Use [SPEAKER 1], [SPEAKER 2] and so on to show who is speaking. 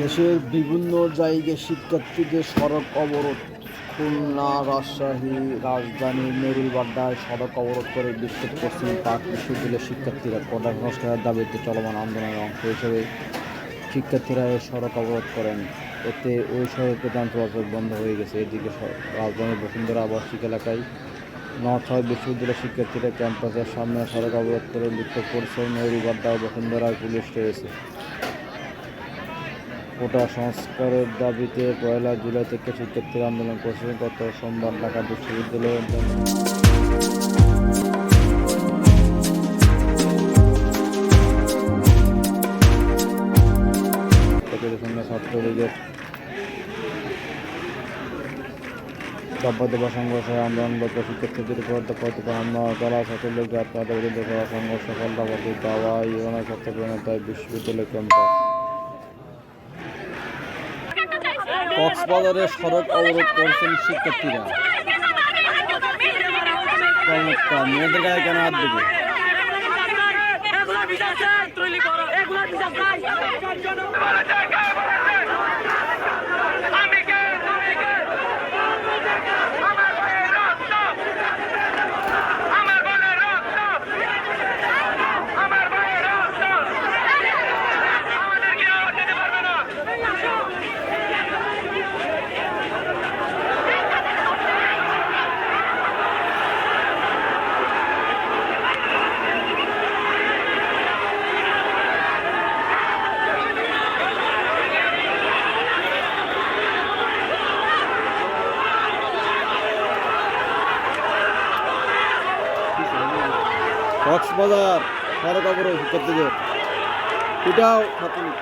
[SPEAKER 1] দেশের বিভিন্ন জায়গায় শিক্ষার্থীদের সড়ক অবরোধ। খুলনা, রাজশাহী, রাজধানী, মেরুলবাড্ডায় সড়ক অবরোধ করে বিক্ষোভ করছেন পাক বিশ্ববিদ্যালয়ের শিক্ষার্থীরা। কোটা সংস্কারের দাবিতে চলমান আন্দোলনের অংশ হিসেবে শিক্ষার্থীরা এই সড়ক অবরোধ করেন। এতে ওই সড়কে চলাচল বন্ধ হয়ে গেছে। এদিকে রাজধানীর বসুন্ধরা আবাসিক এলাকায় নর্থ সাউথ বিশ্ববিদ্যালয়ের শিক্ষার্থীরা ক্যাম্পাসের সামনে সড়ক অবরোধ করে বিক্ষোভ করছে মেরুলবাড্ডা বসুন্ধরায় পুলিশ রয়েছে। কোটা সংস্কারের দাবিতে পয়লা জুলাই থেকে শিক্ষার্থীরা আন্দোলন করছেন গত সোমবার ঢাকা বিশ্ববিদ্যালয়ের শিক্ষার্থীদের উপর বিশ্ববিদ্যালয় ক্যাম্পাস। কক্সবাজারে সড়ক অবরোধ করছেন শিক্ষার্থীরা। মেয়েদের গায়ে কেন হাত দেবে?
[SPEAKER 2] এগুলা বিচার এগুলা বিচার
[SPEAKER 1] কক্সবাজার অবরোধ শিক্ষার্থীদের এটাও ছাত্রলীগ